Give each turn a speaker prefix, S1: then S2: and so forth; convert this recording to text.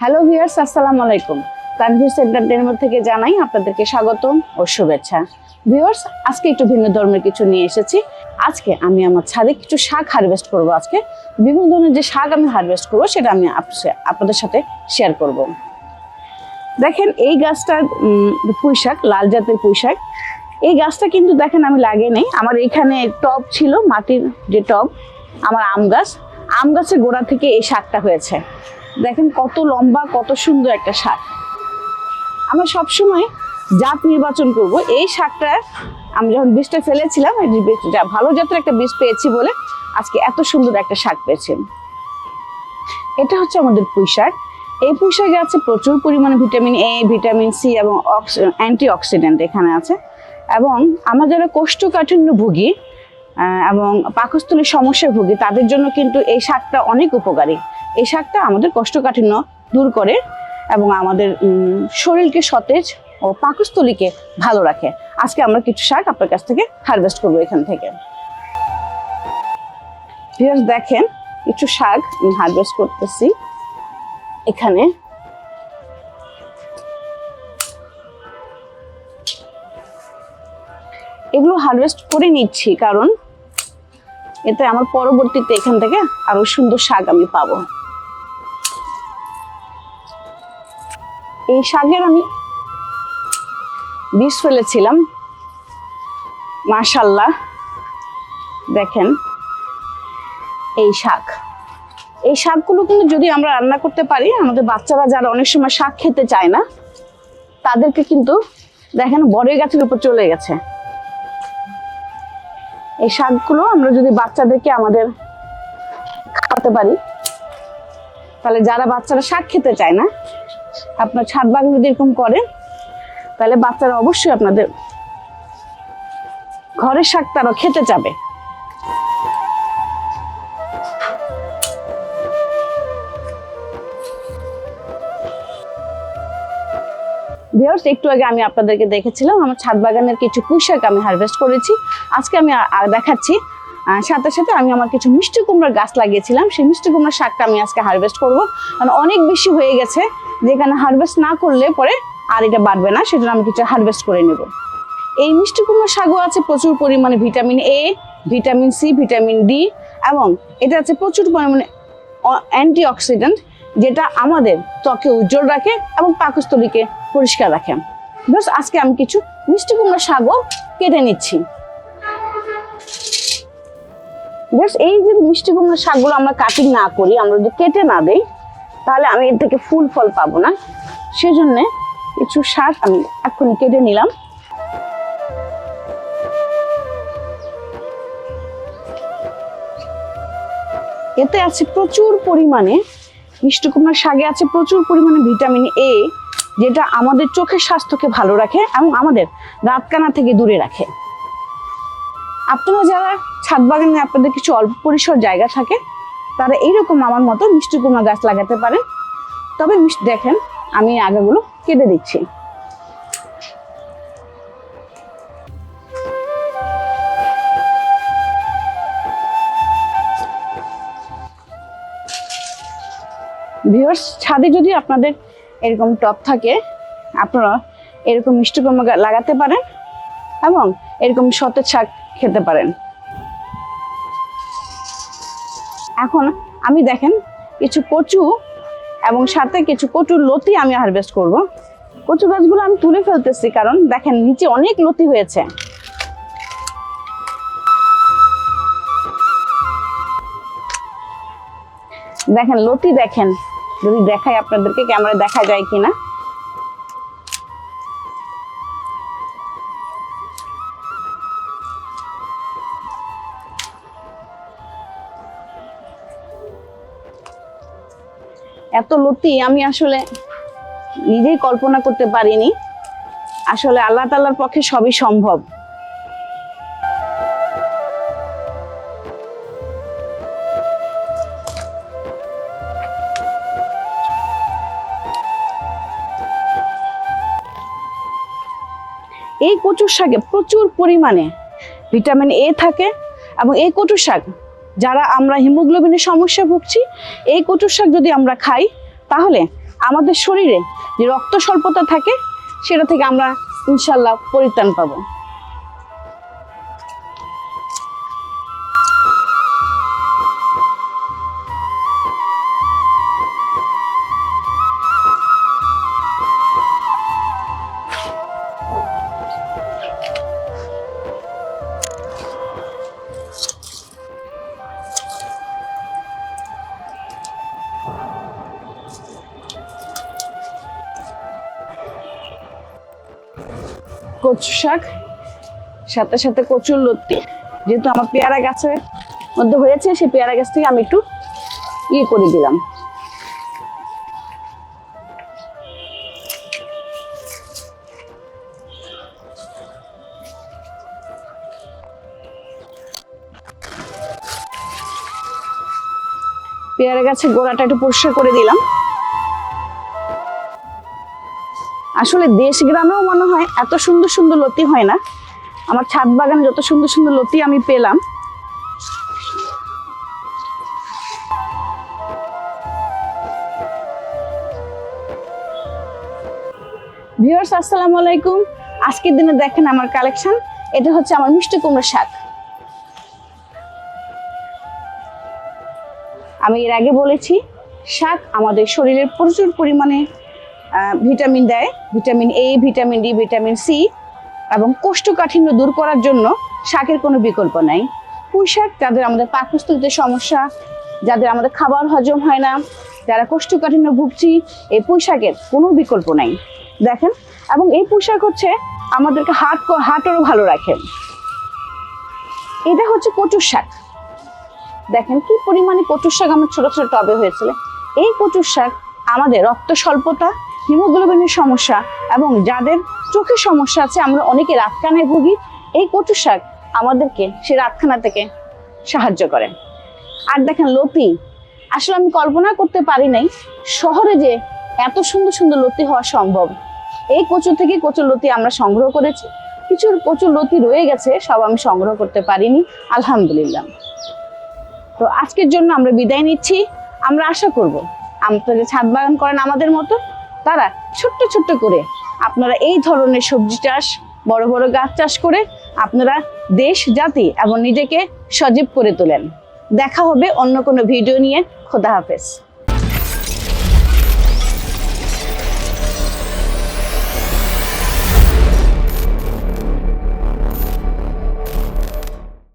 S1: Hello viewers আসসালামু আলাইকুম। Tanvir entertainment থেকে জানাই আপনাদেরকে স্বাগতম ও শুভেচ্ছা। ভিউয়ার্স আজকে একটু ভিন্ন ধর্মের কিছু নিয়ে এসেছি। আজকে আমি আমার ছাদে কিছু শাক হারভেস্ট করব আজকে। বিভিন্ন ধরনের যে শাক আমি হারভেস্ট করব সেটা আমি আপ- আপনাদের সাথে শেয়ার করব। দেখেন এই গাছটার উম, পুঁই শাক লাল জাতের পুঁই শাক এই গাছটা কিন্তু দেখেন আমি লাগিয়ে নেই। আমার এখানে টব ছিল মাটির যে টব আমার আম গাছ। আম গাছের গোড়া থেকে এই শাকটা হয়েছে। দেখেন কত লম্বা, কত সুন্দর একটা শাক। আমরা সবসময় জাত নির্বাচন করব। এই শাকটা আমি যখন বীজটা ফেলেছিলাম ভালো জাতের একটা বীজ পেয়েছি বলে আজকে এত সুন্দর একটা শাক পেয়েছি। এটা হচ্ছে আমাদের পুঁই শাক। এই পুঁই শাকে আছে প্রচুর পরিমাণে ভিটামিন এ ভিটামিন সি এবং অ্যান্টি অক্সিডেন্ট এখানে আছে। এবং আমরা যারা কোষ্ঠকাঠিন্য ভুগি এবং পাকস্থলীর সমস্যায় ভুগি, তাদের জন্য কিন্তু এই শাকটা অনেক উপকারী। এই শাকটা আমাদের কোষ্ঠকাঠিন্য দূর করে এবং আমাদের শরীরকে সতেজ ও পাকস্থলীকে ভালো রাখে। আজকে আমরা কিছু শাক আপনার কাছ থেকে হারভেস্ট করব এখান থেকে। দেখেন, কিছু শাক আমি হারভেস্ট করতেছি। এখানে এগুলো হারভেস্ট করে নিচ্ছি কারণ এতে আমার পরবর্তীতে এখান থেকে আরও সুন্দর শাক আমি পাবো। এই শাকের আমি বীজ ফেলেছিলাম। মাশাল্লাহ। দেখেন এই শাক। এই শাকগুলো কিন্তু যদি আমরা রান্না করতে পারি, আমাদের বাচ্চারা যারা অনেক সময় শাক খেতে চায় না, তাদেরকে কিন্তু দেখেন বড়ই গাছের উপর চলে গেছে। এই শাকগুলো আমরা যদি বাচ্চাদেরকে আমাদের খাওয়াতে পারি, তাহলে যারা বাচ্চারা শাক খেতে চায় না আপনার ছাদ বাগান যদি এরকম করেন তাহলে বাচ্চারা অবশ্যই আপনাদের ঘরের শাক তারা খেতে যাবে একটু আগে আমি আপনাদেরকে দেখেছিলাম, আমার ছাদ বাগানের কিছু পুঁইশাক আমি হারভেস্ট করেছি। আজকে আমি দেখাচ্ছি সাথে সাথে আমি আমার কিছু মিষ্টি কুমড়ার গাছ লাগিয়েছিলাম। সেই মিষ্টি কুমড়ার শাকটা আমি আজকে হারভেস্ট করব। কারণ অনেক বেশি হয়ে গেছে, যেখানে হারভেস্ট না করলে পরে আর এটা বাড়বে না, সেজন্য আমি কিছু হারভেস্ট করে নেব। এই মিষ্টি কুমড়ার শাকও আছে প্রচুর পরিমাণে vitamin A vitamin C vitamin D এবং এটা আছে প্রচুর পরিমাণে অ্যান্টি অক্সিডেন্ট যেটা আমাদের ত্বকে উজ্জ্বল রাখে এবং পাকস্থলীকে পরিষ্কার রাখে। বাস আজকে আমি কিছু মিষ্টি কুমড়া শাকও কেটে নিচ্ছি। বেশ এই যে মিষ্টি কুমড়া শাকগুলো আমরা কাটিং না করি, আমরা যদি কেটে না দেই, তাহলে আমি এর থেকে ফুল ফল পাবো না। সেজন্য কিছু শাক আমি এক্ষুনি কেটে নিলাম। এতে আছে প্রচুর পরিমাণে, মিষ্টি কুমড়ার শাকে আছে প্রচুর পরিমাণে ভিটামিন এ যেটা আমাদের চোখের স্বাস্থ্যকে ভালো রাখে এবং আমাদের রাতকানা থেকে দূরে রাখে। আপনারা যারা ছাদ বাগানে আপনাদের কিছু অল্প পরিসর জায়গা থাকে, তারা এইরকম আমার মতো মিষ্টি কুমড়া গাছ লাগাতে পারেন। তবে দেখেন, আমি আগাগুলো কেটে দিচ্ছি। ভিউয়ার্স ছাদে যদি আপনাদের এরকম টব থাকে, আপনারা এরকম মিষ্টি কুমড়া লাগাতে পারেন এবং এরকম সতেজ শাক খেতে পারেন। এখন আমি দেখেন, কিছু কচু এবং সাথে কিছু কচুর লতি আমি হারভেস্ট করব। কচু গাছগুলো আমি তুলে ফেলতেছি কারণ দেখেন, নিচে অনেক লতি হয়েছে। দেখেন, লতি দেখেন, যদি দেখাই আপনাদেরকে ক্যামেরা দেখা যায় কিনা। এত লতি আমি আসলে নিজেই কল্পনা করতে পারিনি। আসলে আল্লাহ তাল্লার পক্ষে সবই সম্ভব। এই কচুর শাকে প্রচুর পরিমাণে ভিটামিন এ থাকে এবং এই কচুর শাক যারা আমরা হিমোগ্লোবিনের সমস্যা ভুগছি, এই কচুর শাক যদি আমরা খাই, তাহলে আমাদের শরীরে যে রক্ত স্বল্পতা থাকে, সেটা থেকে আমরা ইনশাল্লাহ পরিত্রাণ পাবো। কচু শাক, সাথে সাথে কচুর লতি। যেহেতু আমার পেয়ারা গাছের মধ্যে হয়েছে, সেই পেয়ারা গাছ থেকে আমি একটু ইয়ে করে দিলাম। পেয়ারা গাছের গোড়াটা একটু পরিষ্কার করে দিলাম। আসলে দেশ গ্রামেও মনে হয় এত সুন্দর সুন্দর লতি হয় না। আমার ছাদ বাগানে যত সুন্দর সুন্দর লতি আমি পেলাম। ভিউয়ার্স, আসসালামু আলাইকুম। আজকের দিনে দেখেন আমার কালেকশন। এটা হচ্ছে আমার মিষ্টি কুমড়ো শাক। আমি এর আগে বলেছি, শাক আমাদের শরীরের প্রচুর পরিমাণে ভিটামিন দেয়, vitamin A vitamin D vitamin C এবং কোষ্ঠকাঠিন্য দূর করার জন্য শাকের কোনো বিকল্প নাই। পুঁই শাক যাদের আমাদের পাকস্থলিতে সমস্যা, যাদের আমাদের খাবার হজম হয় না, যারা কোষ্ঠকাঠিন্য ভুগছি, এই পুঁই শাকের কোনো বিকল্প নাই। দেখেন, এবং এই পুঁই শাক হচ্ছে আমাদেরকে হাট হার্টেরও ভালো রাখে। এটা হচ্ছে কচুর শাক। দেখেন কি পরিমাণে কচুর শাক আমার ছোট ছোট টবে হয়েছিল। এই কচুর শাক আমাদের রক্ত স্বল্পতা হিমোগ্লোবিনের সমস্যা এবং যাদের চোখের সমস্যা আছে, আমরা অনেকে রাতকানায় ভুগি। এই কচুর শাক আমাদেরকে সে রাতখানা থেকে সাহায্য করে। আর দেখেন লতি, আসলে আমি কল্পনা করতে পারি নাই শহরে যে এত সুন্দর সুন্দর লতি হওয়া সম্ভব। এই কচু থেকে কচুর লতি আমরা সংগ্রহ করেছি। কিছু কচুর লতি রয়ে গেছে, সব আমি সংগ্রহ করতে পারিনি, আলহামদুলিল্লাহ। তো আজকের জন্য আমরা বিদায় নিচ্ছি। আমরা আশা করব আপনারা ছাদ বাগান করেন আমাদের মতো তারা ছোট্ট ছোট্ট করে আপনারা এই ধরনের সবজি চাষ, বড় বড় গাছ চাষ করে আপনারা দেশ, জাতি এবং নিজেকে সজীব করে তোলেন। দেখা হবে অন্য কোনো ভিডিও নিয়ে। খোদা হাফেজ।